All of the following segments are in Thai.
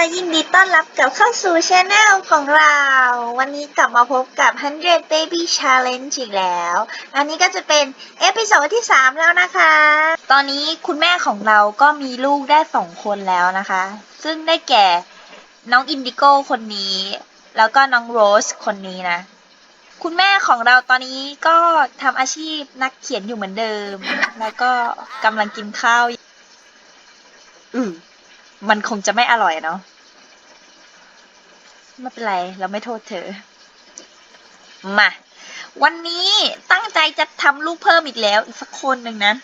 ค่ะยินดีต้อนรับกลับเข้าสู่ช anel ของเรา วันนี้กลับมาพบกับ 100 Baby Challenge อีกแล้ว อันนี้ก็จะเป็นเอพิโซดที่ 3 แล้วนะคะ ตอนนี้คุณแม่ของเราก็มีลูกได้สองคนแล้วนะคะ ซึ่งได้แก่น้องอินดิโก้คนนี้ แล้วก็น้องโรสคนนี้นะ คุณแม่ของเราตอนนี้ก็ทำอาชีพนักเขียนอยู่เหมือนเดิม แล้วก็กำลังกินข้าวอืม มันคงจะไม่อร่อยเนาะไม่เป็นไร เราไม่โทษเธอ มา วันนี้ตั้งใจจะทำลูกเพิ่มอีกแล้ว อีกสักคนหนึ่งนะ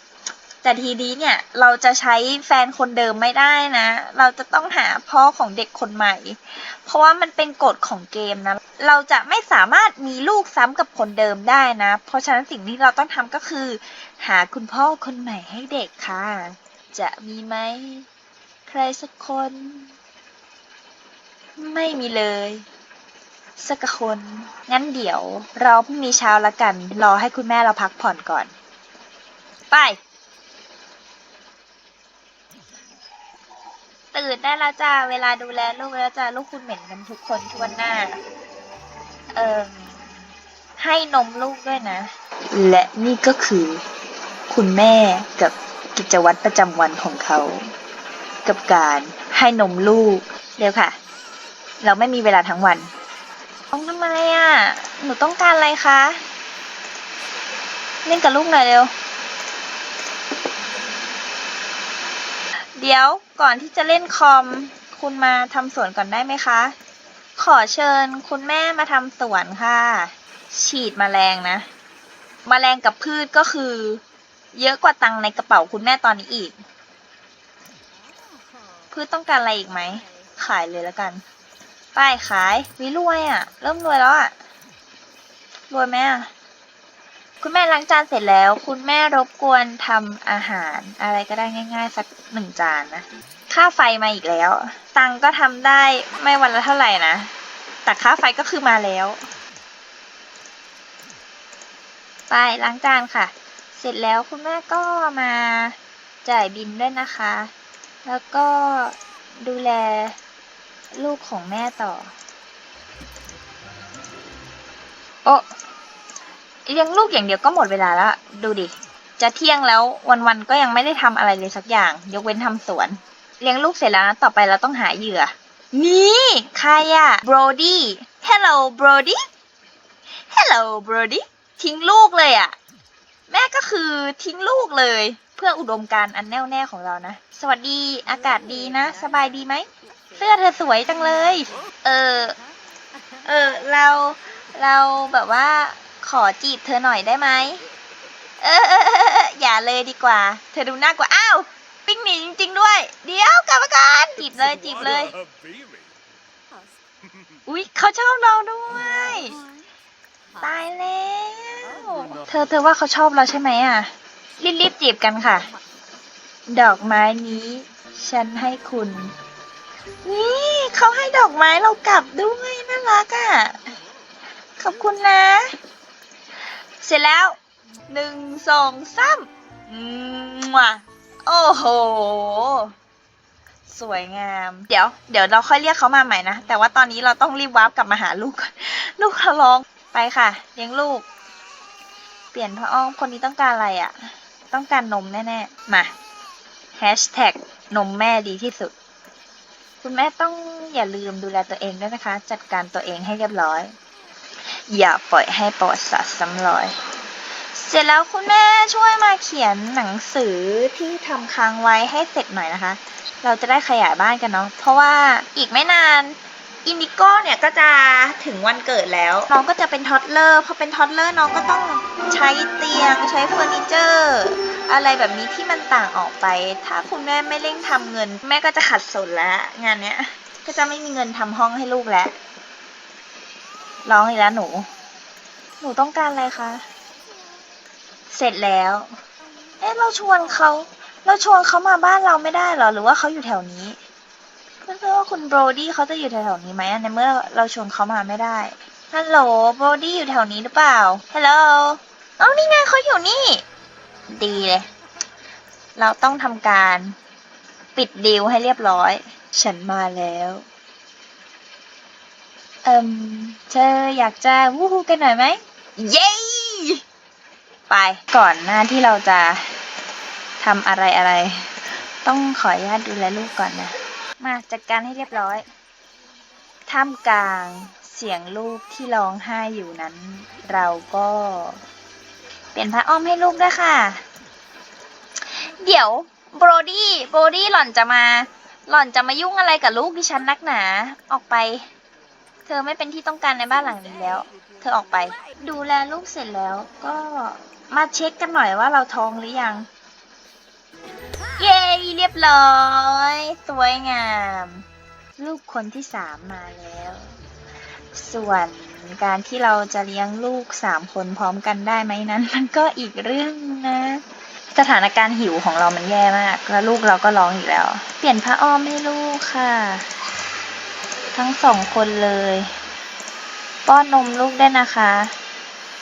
แต่ทีนี้เนี่ยเราจะใช้แฟนคนเดิมไม่ได้นะ เราจะต้องหาพ่อของเด็กคนใหม่ เพราะว่ามันเป็นกฎของเกมนะ เราจะไม่สามารถมีลูกซ้ำกับคนเดิมได้นะ เพราะฉะนั้นสิ่งที่เราต้องทำก็คือ หาคุณพ่อคนใหม่ให้เด็กค่ะ จะมีไหม รสักคน ไม่มีเลย สักคน งั้นเดี๋ยวเราพรุ่งนี้เช้าละกัน รอให้คุณแม่เราพักผ่อนก่อน ไป ตื่นได้แล้วจ้า เวลาดูแลลูกแล้วจ้า ลูกคุณเหม็นกันทุกคนทั่วหน้า เอ่อให้นมลูกด้วยนะ และนี่ก็คือ คุณแม่กับกิจวัตรประจำวันของเขา กับการให้นมลูกเร็วค่ะ เราไม่มีเวลาทั้งวันต้องทำไมอะ หนูต้องการอะไรคะ เล่นกับลูกหน่อยเร็ว เดี๋ยวก่อนที่จะเล่นคอม คุณมาทำสวนก่อนได้ไหมคะ ขอเชิญคุณแม่มาทำสวนค่ะ ฉีดแมลงนะแมลงกับพืชก็คือ เยอะกว่าตังในกระเป๋าคุณแม่ตอนนี้อีก พืชต้องการอะไรอีกไหม ขายเลยแล้วกัน ป้ายขายวิรวยอะ่ะ เริ่มรวยแล้วอะ่ะ รวยไหมอะ คุณแม่ล้างจานเสร็จแล้ว คุณแม่รบกวนทำอาหารอะไรก็ได้ง่าย ๆ สักหนึ่งจานนะ ค่าไฟมาอีกแล้ว ตังก็ทำได้ไม่วันละเท่าไหร่นะ แต่ค่าไฟก็คือมาแล้ว ไปล้างจานค่ะ เสร็จแล้วคุณแม่ก็มาจ่ายบินด้วยนะคะ แล้วก็ดูแลลูกของแม่ต่อ โอ้เลี้ยงลูกอย่างเดียวก็หมดเวลาแล้วดูดิ จะเที่ยงแล้ววันๆก็ยังไม่ได้ทำอะไรเลยสักอย่าง ยกเว้นทำสวน เลี้ยงลูกเสร็จแล้วนะต่อไปเราต้องหาเหยื่อ นี่ใครอะโบรดี้ Hello Brody Hello Brody ทิ้งลูกเลยอะ แม่ก็คือทิ้งลูกเลย เพื่ออุดมการอันแน่วแน่ของเรานะ สวัสดีอากาศดีนะ สบายดีไหม เสื้อเธอสวยจังเลย เออ เออ เราเราแบบว่าขอจีบเธอหน่อยได้ไหมเออเออเออเอออย่าเลยดีกว่า เธอดูน่ากว่าอ้าวปิ้งหนีจริง ๆ ด้วย เดี๋ยวกรรมการจีบเลยจีบเลย อุ๊ยเขาชอบเราด้วย ตายแล้ว เธอเธอว่าเขาชอบเราใช่ไหมอะ รีบรีบจีบกันค่ะ ดอกไม้นี้ ฉันให้คุณ นี่เขาให้ดอกไม้เรากลับด้วยน่ารักอะ ขอบคุณนะ เสร็จแล้วหนึ่งสองสามอืมว่ะโอ้โห สวยงาม เดี๋ยว เดี๋ยวเราค่อยเรียกเขามาใหม่นะ แต่ว่าตอนนี้เราต้องรีบวาร์ปกลับมาหาลูกก่อน ลูกเขาร้อง ไปค่ะ เลี้ยงลูก เปลี่ยนพระอ้อมคนนี้ต้องการอะไรอะ่ะ ต้องการนมแน่ๆ มาแฮชแท็กนมแม่ดีที่สุด คุณแม่ต้องอย่าลืมดูแลตัวเองด้วยนะคะ จัดการตัวเองให้เรียบร้อย อย่าปล่อยให้ประวัติศาสตร์ซ้ำรอย เสร็จแล้วคุณแม่ช่วยมาเขียนหนังสือที่ทำค้างไว้ให้เสร็จหน่อยนะคะ เราจะได้ขยายบ้านกันเนาะเพราะว่าอีกไม่นาน อินดิโก้เนี่ยก็จะถึงวันเกิดแล้ว น้องก็จะเป็นท็อดเลอร์พอเป็นท็อดเลอร์น้องก็ต้องใช้เตียงใช้เฟอร์นิเจอร์อะไรแบบนี้ที่มันต่างออกไป ถ้าคุณแม่ไม่เร่งทำเงิน แม่ก็จะขัดสนแล้วงานเนี้ย ก็จะไม่มีเงินทำห้องให้ลูกแล้วร้องอีกแล้วหนู หนูต้องการอะไรคะเสร็จแล้ว เอ๊ะเราชวนเขาเราชวนเขามาบ้านเราไม่ได้หรอหรือว่าเขาอยู่แถวนี้ เพื่อนๆว่าคุณโบรดี้เขาจะอยู่แถวๆนี้ไหมในเมื่อเราชวนเขามาไม่ได้ ฮัลโหลโบรดี้อยู่แถวนี้หรือเปล่า ฮัลโหลเอ้านี่ไงเขาอยู่นี่ ดีเลย เราต้องทำการปิดดีลให้เรียบร้อย ฉันมาแล้ว เอิมเธออยากจะวู้ฮู้กันหน่อยไหม เย้ ไปก่อนหน้าที่เราจะทำอะไรอะไร ต้องขออนุญาตดูแลลูกก่อนนะ มาจัดการให้เรียบร้อย ท่ามกลางเสียงลูกที่ร้องไห้อยู่นั้น เราก็ เปลี่ยนผ้าอ้อมให้ลูกด้วยค่ะ เดี๋ยวโบรดี้โบรดี้หล่อนจะมา หล่อนจะมายุ่งอะไรกับลูกดิฉันนักหนา ออกไป เธอไม่เป็นที่ต้องการในบ้านหลังนี้แล้ว เธอออกไป ดูแลลูกเสร็จแล้วก็มาเช็คกันหน่อยว่าเราท้องหรือยัง เย้เรียบร้อย สวยงาม ลูกคนที่สามมาแล้ว ส่วนการที่เราจะเลี้ยงลูกสามคนพร้อมกันได้ไหมนั้น มันก็อีกเรื่องนะ สถานการณ์หิวของเรามันแย่มาก แล้วลูกเราก็ร้องอีกแล้ว เปลี่ยนผ้าอ้อมให้ลูกค่ะ ทั้งสองคนเลย ป้อนนมลูกได้นะคะ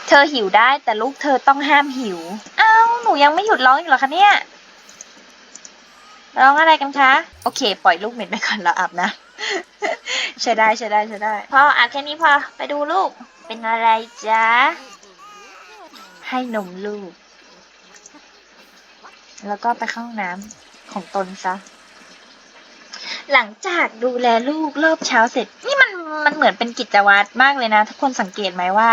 เธอหิวได้แต่ลูกเธอต้องห้ามหิวอ้าวหนูยังไม่หยุดร้องอีกเหรอคะเนี่ย ร้องอะไรกันคะ โอเค ปล่อยลูกเหม็นไปก่อนแล้วอาบนะ ใช้ได้ใช้ได้ใช้ได้พออาบแค่นี้พอไปดูลูก เป็นอะไรจ๊ะ ให้นมลูก แล้วก็ไปเข้าห้องน้ำของตนซะ หลังจากดูแลลูกรอบเช้าเสร็จ นี่มันมันเหมือนเป็นกิจวัตรมากเลยนะ ทุกคนสังเกตไหมว่า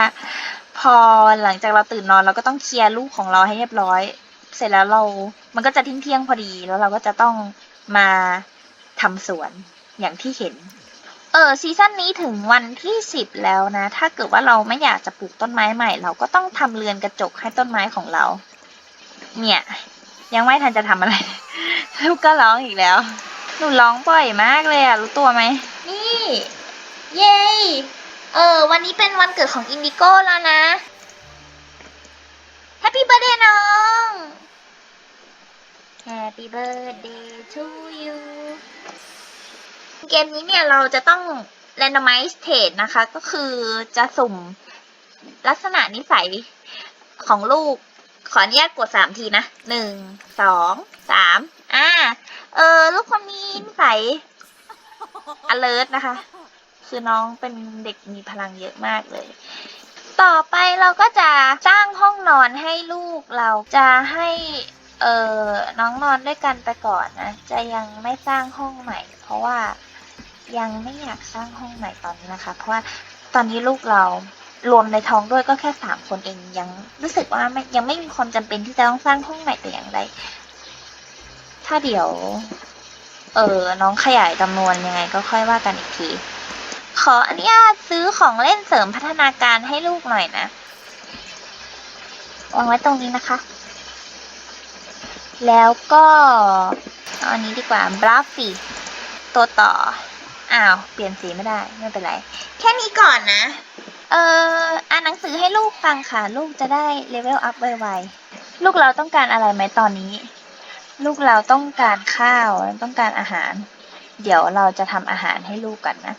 พอหลังจากเราตื่นนอนเราก็ต้องเคลียร์ลูกของเราให้เรียบร้อย เสร็จแล้วเรา มันก็จะทิ้งเที่ยงพอดีแล้วเราก็จะต้องมาทำสวนอย่างที่เห็น เออซีซั่นนี้ถึงวันที่สิบแล้วนะ ถ้าเกิดว่าเราไม่อยากจะปลูกต้นไม้ใหม่ เราก็ต้องทำเรือนกระจกให้ต้นไม้ของเรา เนี่ย ยังไม่ทันจะทำอะไร ลูกก็ร้องอีกแล้ว หนูร้องบ่อยมากเลยอะรู้ตัวไหม นี่ เย้เออ วันนี้เป็นวันเกิดของอินดิโก้แล้วนะ แฮปปี้เบ t ร์ a เดย์น้อง Happy birthday to you เกมนี้เนี่ยเราจะต้อง randomize trade นะคะ ก็คือจะสุ่มลักษณะนิสัยของลูก ขออนุญาตกดสามทีนะหนึ่งสองสามอ่า เออ ลูกคนนี้นิสัย alert นะคะ คือน้องเป็นเด็กมีพลังเยอะมากเลยต่อไปเราก็จะสร้างห้องนอนให้ลูกเราจะให้ เออน้องนอนด้วยกันไปก่อนนะ จะยังไม่สร้างห้องใหม่ เพราะว่ายังไม่อยากสร้างห้องใหม่ตอนนี้นะคะ เพราะว่าตอนนี้ลูกเรารวมในท้องด้วยก็แค่สามคนเองยังรู้สึกว่าไม่ยังไม่มีความจำเป็นที่จะต้องสร้างห้องใหม่แต่อย่างใดถ้าเดี๋ยว เออน้องขยายจำนวนยังไงก็ค่อยว่ากันอีกที ขออนุญาตซื้อของเล่นเสริมพัฒนาการให้ลูกหน่อยนะวางไว้ตรงนี้นะคะ แล้วก็อันนี้ดีกว่าบราฟฟี่ตัวต่อ อ้าว เปลี่ยนสีไม่ได้ ไม่เป็นไร แค่นี้ก่อนนะ เอออ่านหนังสือให้ลูกฟังค่ะ ลูกจะได้เลเวลอัพไวๆ ลูกเราต้องการอะไรไหมตอนนี้ ลูกเราต้องการข้าวต้องการอาหาร เดี๋ยวเราจะทำอาหารให้ลูกกันนะ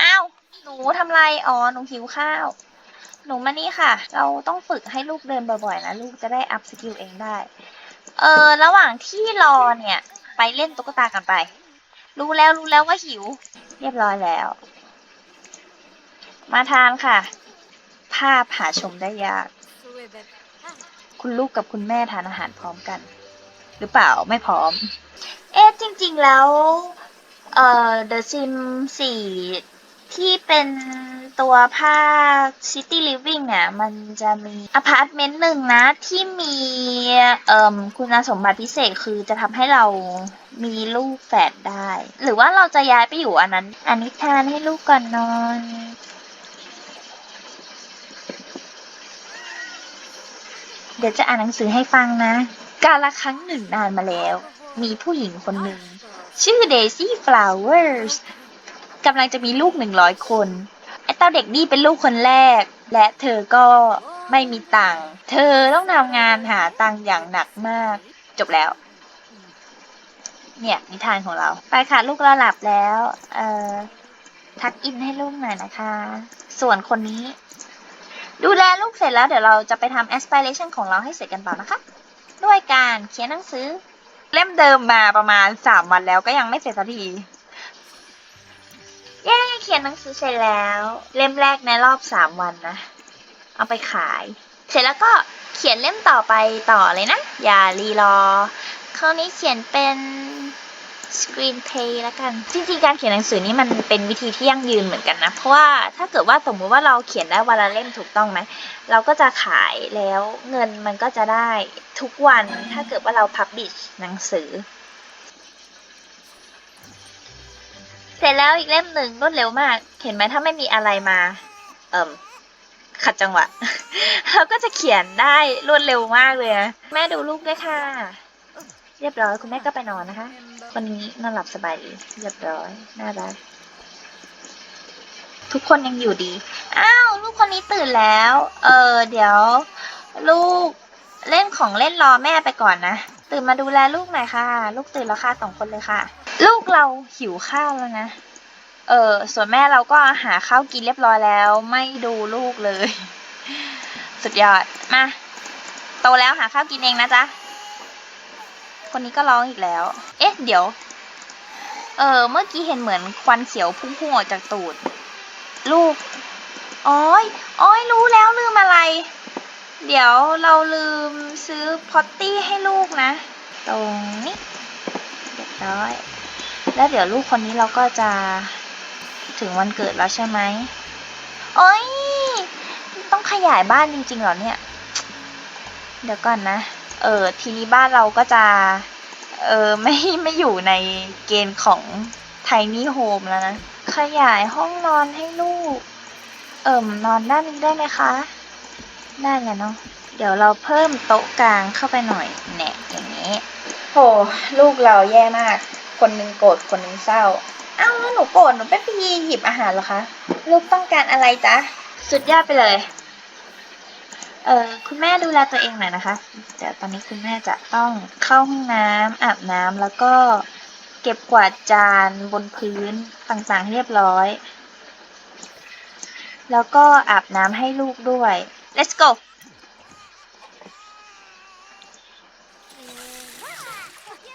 อ้าว หนูทำไร อ๋อ หนูหิวข้าว หนูมานี่ค่ะ เราต้องฝึกให้ลูกเดินบ่อยๆนะ ลูกจะได้อัพสกิลเองได้ เออ ระหว่างที่รอเนี่ย ไปเล่นตุ๊กตากันไป รู้แล้วรู้แล้วว่าหิว เรียบร้อยแล้ว มาทานค่ะ ภาพหาชมได้ยาก คุณลูกกับคุณแม่ทานอาหารพร้อมกัน หรือเปล่าไม่พร้อม เอ๊ะจริง ๆแล้ว เอ่อ The Sims 4 ที่เป็นตัวภาค City Living เนี่ยมันจะมีอพาร์ตเมนต์หนึ่งนะ ที่มีเอ่มคุณสมบัติพิเศษคือจะทำให้เรามีลูกแฝดได้ หรือว่าเราจะย้ายไปอยู่อันนั้น อันนี้ทานให้ลูกก่อนนอนเดี๋ยวจะอ่านหนังสือให้ฟังนะ กาละครั้งหนึ่งนานมาแล้ว มีผู้หญิงคนหนึ่ง ชื่อเดซี่ฟลาวเวอร์ส กำลังจะมีลูกหนึ่งร้อยคน ไอ้เต้าเด็กนี่เป็นลูกคนแรก และเธอก็ไม่มีตังค์ เธอต้องทำงานหาตังค์อย่างหนักมาก จบแล้ว เนี่ยนิทานของเรา ไปค่ะลูกเราหลับแล้ว เอ่อ ทักอินให้ลูกหน่อยนะคะ ส่วนคนนี้ ดูแลลูกเสร็จแล้วเดี๋ยวเราจะไปทำ aspiration ของเราให้เสร็จกันต่อนะคะ ด้วยการเขียนหนังสือ เล่มเดิมมาประมาณสามวันแล้วก็ยังไม่เสร็จสักที เย้เขียนหนังสือเสร็จแล้ว เล่มแรกในรอบสามวันนะ เอาไปขาย เสร็จแล้วก็เขียนเล่มต่อไปต่อเลยนะ อย่ารีรอ คราวนี้เขียนเป็นสกรีนเพย์แล้วกัน จริงๆ การเขียนหนังสือนี่มันเป็นวิธีที่ยั่งยืนเหมือนกันนะ เพราะว่าถ้าเกิดว่าสมมุติว่าเราเขียนได้วันละเล่มถูกต้องไหม เราก็จะขายแล้วเงินมันก็จะได้ทุกวันถ้าเกิดว่าเราพับบิชหนังสือ เสร็จแล้วอีกเล่มหนึ่งรวดเร็วมาก เห็นไหมถ้าไม่มีอะไรมา เอ่มขัดจังหวะเราก็จะเขียนได้รวดเร็วมากเลยนะแม่ดูลูกด้วยค่ะ เรียบร้อยคุณแม่ก็ไปนอนนะคะวันนี้นอนหลับสบายดีเรียบร้อยน่ารักทุกคนยังอยู่ดี อ้าวลูกคนนี้ตื่นแล้ว เออเดี๋ยว ลูกเล่นของเล่นรอแม่ไปก่อนนะ ตื่นมาดูแลลูกหน่อยค่ะ ลูกตื่นแล้วค่ะสองคนเลยค่ะ ลูกเราหิวข้าวแล้วนะ เออ ส่วนแม่เราก็หาข้าวกินเรียบร้อยแล้ว ไม่ดูลูกเลย สุดยอด มา โตแล้วหาข้าวกินเองนะจ๊ะ คนนี้ก็ร้องอีกแล้ว เอ๊ะ เดี๋ยว เออ เมื่อกี้เห็นเหมือนควันเขียวพุ่งๆออกจากตูด ลูกอ้อยอ้อยรู้แล้วลืมอะไร เดี๋ยวเราลืมซื้อพอตตี้ให้ลูกนะ ตรงนี้เรียบร้อย แล้วเดี๋ยวลูกคนนี้เราก็จะถึงวันเกิดแล้วใช่ไหมโอ้ยต้องขยายบ้านจริงๆเหรอเนี่ย เดี๋ยวก่อนนะ เออทีนี้บ้านเราก็จะ เออไม่ไม่อยู่ในเกณฑ์ของ tiny home แล้วนะ ขยายห้องนอนให้ลูก เอิ่มนอนด้านนี้ได้ไหมคะ ได้แหละเนาะ เดี๋ยวเราเพิ่มโต๊ะกลางเข้าไปหน่อยแหนะอย่างนี้ โห ลูกเราแย่มาก คนหนึ่งโกรธคนหนึ่งเศร้า เอ้าแล้วหนูโกรธหนูไปพีหยิบอาหารเหรอคะลูกต้องการอะไรจ๊ะสุดยอดไปเลย เออคุณแม่ดูแลตัวเองหน่อยนะคะเดี๋ยวตอนนี้คุณแม่จะต้องเข้าห้องน้ำอาบน้ำแล้วก็เก็บกวาดจานบนพื้นต่างๆเรียบร้อย แล้วก็อาบน้ำให้ลูกด้วย let's go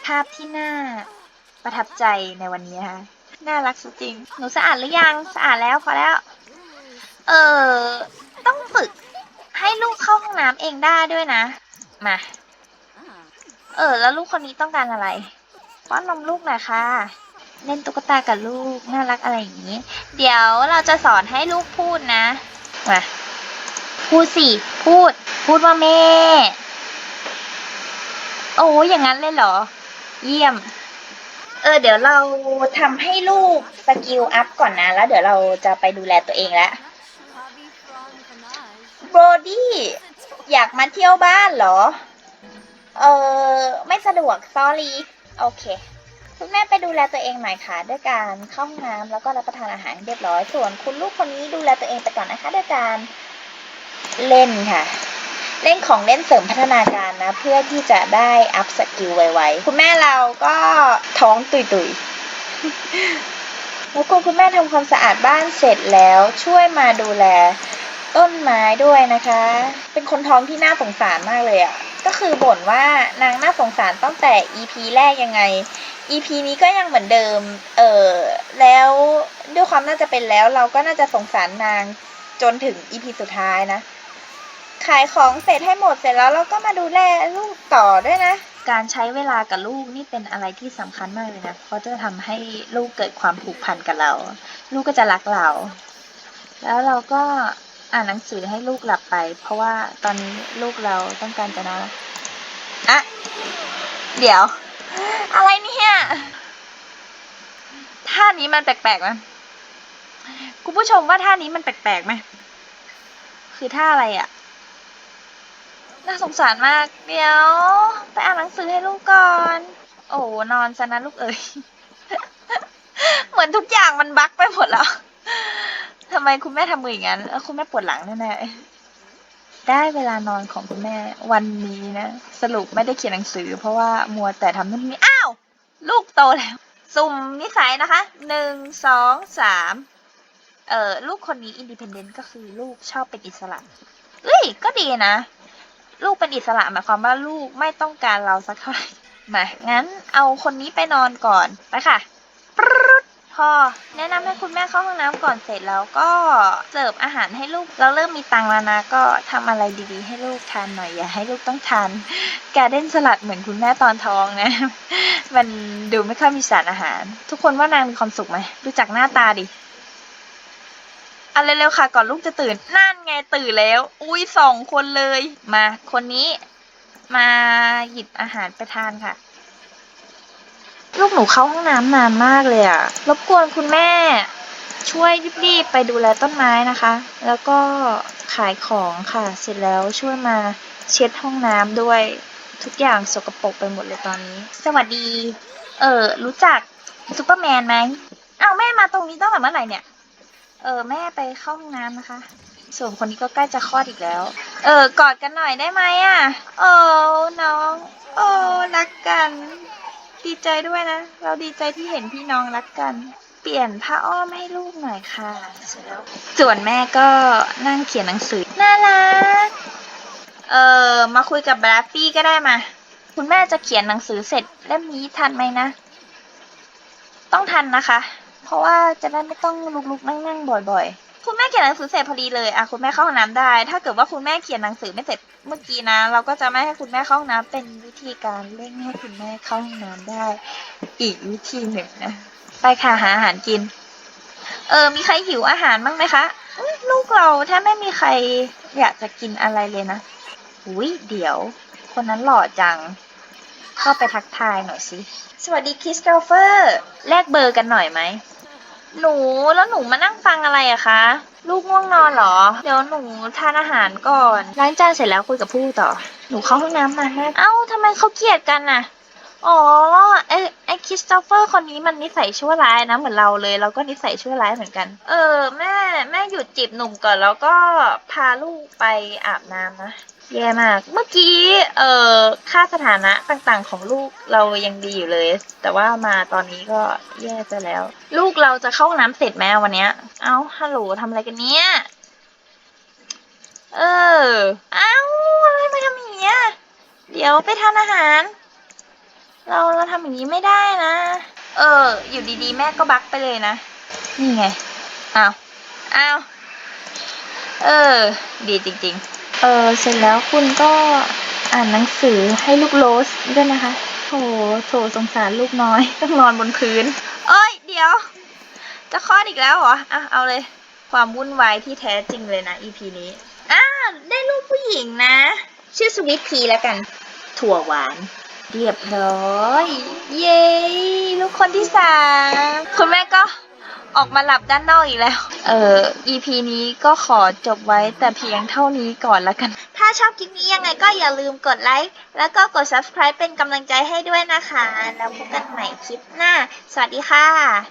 ภาพที่หน่า ประทับใจในวันนี้นะคะน่ารักจริง หนูสะอาดหรือยัง สะอาดแล้วพอแล้ว เออ ต้องฝึกให้ลูกเข้าห้องน้ำเองได้ด้วยนะ มา เออ แล้วลูกคนนี้ต้องการอะไรป้อนนมลูกหน่อยค่ะเล่นตุ๊กตากับลูกน่ารักอะไรอย่างนี้ เดี๋ยวเราจะสอนให้ลูกพูดนะ มา พูดสิ พูด พูดว่าแม่ โอ้ยอย่างนั้นเลยเหรอ เยี่ยม เออเดี๋ยวเราทำให้ลูกสกิลอัพก่อนนะ แล้วเดี๋ยวเราจะไปดูแลตัวเองแล้วโบรดี้อยากมาเที่ยวบ้านเหรอ เออไม่สะดวก sorry โอเค คุณแม่ไปดูแลตัวเองหน่อยค่ะ ด้วยการเข้าห้องน้ำแล้วก็รับประทานอาหารเรียบร้อย ส่วนคุณลูกคนนี้ดูแลตัวเองไปก่อนนะคะ ด้วยการเล่นค่ะ เล่นของเล่นเสริมพัฒนาการนะ เพื่อที่จะได้อัพสกิลไวๆ คุณแม่เราก็ท้องตุยๆแล้วคุณคุณแม่ทำความสะอาดบ้านเสร็จแล้วช่วยมาดูแลต้นไม้ด้วยนะคะ เป็นคนท้องที่น่าสงสารมากเลยอะ่ะ ก็คือบ่นว่านางน่าสงสารตั้งแต่ EP แรกยังไง EP นี้ก็ยังเหมือนเดิม เออแล้วด้วยความน่าจะเป็นแล้วเราก็น่าจะสงสารนางจนถึง EP สุดท้ายนะายของเสร็จให้หมดเสร็จแล้วเราก็มาดูแลลูกต่อด้วยนะ การใช้เวลากับลูกนี่เป็นอะไรที่สำคัญมากเลยนะเพราะจะทำให้ลูกเกิดความผูกพันกับเรา ลูกก็จะรักเรา แล้วเราก็อ่านหนังสือให้ลูกหลับไป เพราะว่าตอนนี้ลูกเราต้องการจะนอนแล้วอะเดี๋ยว อะไรเนี่ยท่านี้มันแปลกๆไหมคุณผู้ชมว่าท่านี้มันแปลกๆไหมคือท่าอะไรอะ น่าสงสารมาก เดี๋ยว ไปอ่านหนังสือให้ลูกก่อน โอ้นอนซะนะลูกเอ๋ย เหมือนทุกอย่างมันบั๊กไปหมดแล้วทำไมคุณแม่ทำมืออย่างนั้นคุณแม่ปวดหลังแน่ๆ ได้เวลานอนของคุณแม่วันนี้นะ สรุปไม่ได้เขียนหนังสือ เพราะว่ามัวแต่ทำนู่นนี่ อ้าว ลูกโตแล้ว สุ่มนิสัยนะคะ หนึ่ง สอง สาม เออลูกคนนี้อินดิเพนเดนต์ก็คือลูกชอบเป็นอิสระ เอ้ย ก็ดีนะ ลูกเป็นอิสระหมายความว่าลูกไม่ต้องการเราสักเท่าไหร่มางั้นเอาคนนี้ไปนอนก่อนไปค่ะปรึ๊ดพอแนะนำให้คุณแม่เข้าห้องน้ำก่อนเสร็จแล้วก็เสิร์ฟอาหารให้ลูกเราเริ่มมีตังค์แล้วนะก็ทำอะไรดีๆ ให้ลูกทานหน่อยอย่าให้ลูกต้องทานแกเด้นสลัดเหมือนคุณแม่ตอนท้องนะ มันดูไม่ค่อยมีสารอาหาร ทุกคนว่านางมีความสุขไหมดูจากหน้าตาดิ อะไรเร็วๆค่ะ ก่อนลูกจะตื่นนั่นไงตื่นแล้ว อุ้ยสองคนเลย มาคนนี้ มาหยิบอาหารไปทานค่ะ ลูกหนูเข้าห้องน้ำนานมากเลยอะรบกวนคุณแม่ ช่วยรีบๆไปดูแลต้นไม้นะคะ แล้วก็ขายของค่ะ เสร็จแล้วช่วยมาเช็ดห้องน้ำด้วยทุกอย่างสกปรกไปหมดเลยตอนนี้ สวัสดี เออรู้จักซูเปอร์แมนไหมอ้าวแม่มาตรงนี้ตั้งแต่เมื่อไหร่เนี่ย เออแม่ไปเข้าห้องน้ำนะคะ ส่วนคนนี้ก็ใกล้จะคลอดอีกแล้ว เออกอดกันหน่อยได้ไหมอะ โอ้น้อง โอ้รักกัน ดีใจด้วยนะ เราดีใจที่เห็นพี่น้องรักกัน เปลี่ยนผ้าอ้อมให้ลูกหน่อยค่ะเสร็จแล้วส่วนแม่ก็นั่งเขียนหนังสือ น่ารัก เออมาคุยกับแบรดฟี่ก็ได้มา คุณแม่จะเขียนหนังสือเสร็จเล่มนี้ทันไหมนะ ต้องทันนะคะ ราะว่าจะได้ไม่ต้องลุกๆนั่งๆบ่อย ๆ คุณแม่เขียนหนังสือเสร็จพอดีเลยอะคุณแม่เข้าห้องน้ำได้ ถ้าเกิดว่าคุณแม่เขียนหนังสือไม่เสร็จเมื่อกี้นะ เราก็จะไม่ให้คุณแม่เข้าห้องน้ำเป็นวิธีการเร่งให้คุณแม่เข้าห้องน้ำได้ อีกวิธีหนึ่งนะไปค่ะหาอาหารกิน เออ มีใครหิวอาหารบ้างไหมคะลูกเราแทบไม่มีใครอยากจะกินอะไรเลยนะอุ้ยเดี๋ยว คนนั้นหล่อจัง เข้าไปทักทายหน่อยสิ สวัสดีคริสโตเฟอร์ แลกเบอร์กันหน่อยไหม หนูแล้วหนูมานั่งฟังอะไรอะคะ ลูกง่วงนอนเหรอ เดี๋ยวหนูทานอาหารก่อนล้างจานเสร็จแล้วคุยกับผู้ต่อ หนูเข้าห้องน้ำมานมากเอ้าทำไมเขาเกลียดกันน่ะ อ๋อไอไอคริสโตเฟอร์คนนี้มันนิสัยชั่วร้ายนะเหมือนเราเลยเราก็นิสัยชั่วร้ายเหมือนกัน เออ แม่แม่หยุดจีบหนุ่มก่อนแล้วก็พาลูกไปอาบน้ำนะแย่มาก เมื่อกี้ เอ่อ ค่าสถานะต่างๆ ของลูกเรายังดีอยู่เลย แต่ว่ามาตอนนี้ก็แย่ไปแล้ว ลูกเราจะเข้าน้ำเสร็จไหมวันเนี้ย เอ้า ฮัลโหลทำอะไรกันเนี้ย เออ เอ้าอะไรมาทำอย่างเงี้ย เดี๋ยวไปทานอาหาร เราเราทำอย่างนี้ไม่ได้นะ เออ อยู่ดีๆ แม่ก็บักไปเลยนะ นี่ไง อ้าว อ้าว เออ ดีจริง ๆ เออ เสร็จแล้วคุณก็อ่านหนังสือให้ลูกโรสด้วยนะคะโถโถสงสารลูกน้อย ต้องนอนบนพื้น เอ้ย เดี๋ยว จะคลอดอีกแล้วเหรอ อะ เอาเลย ความวุ่นวายที่แท้จริงเลยนะ EP นี้อ่าได้ลูกผู้หญิงนะ ชื่อสวิตพีแล้วกัน ถั่วหวาน เรียบร้อย เย้ลูกคนที่สามคุณแม่ก็ออกมาหลับด้านนอกอีกแล้ว เอ่อ EP นี้ก็ขอจบไว้แต่เพียงเท่านี้ก่อนละกัน ถ้าชอบคลิปนี้ยังไงก็อย่าลืมกดไลค์ แล้วก็กด subscribe เป็นกำลังใจให้ด้วยนะคะ แล้วพบกันใหม่คลิปหน้า สวัสดีค่ะ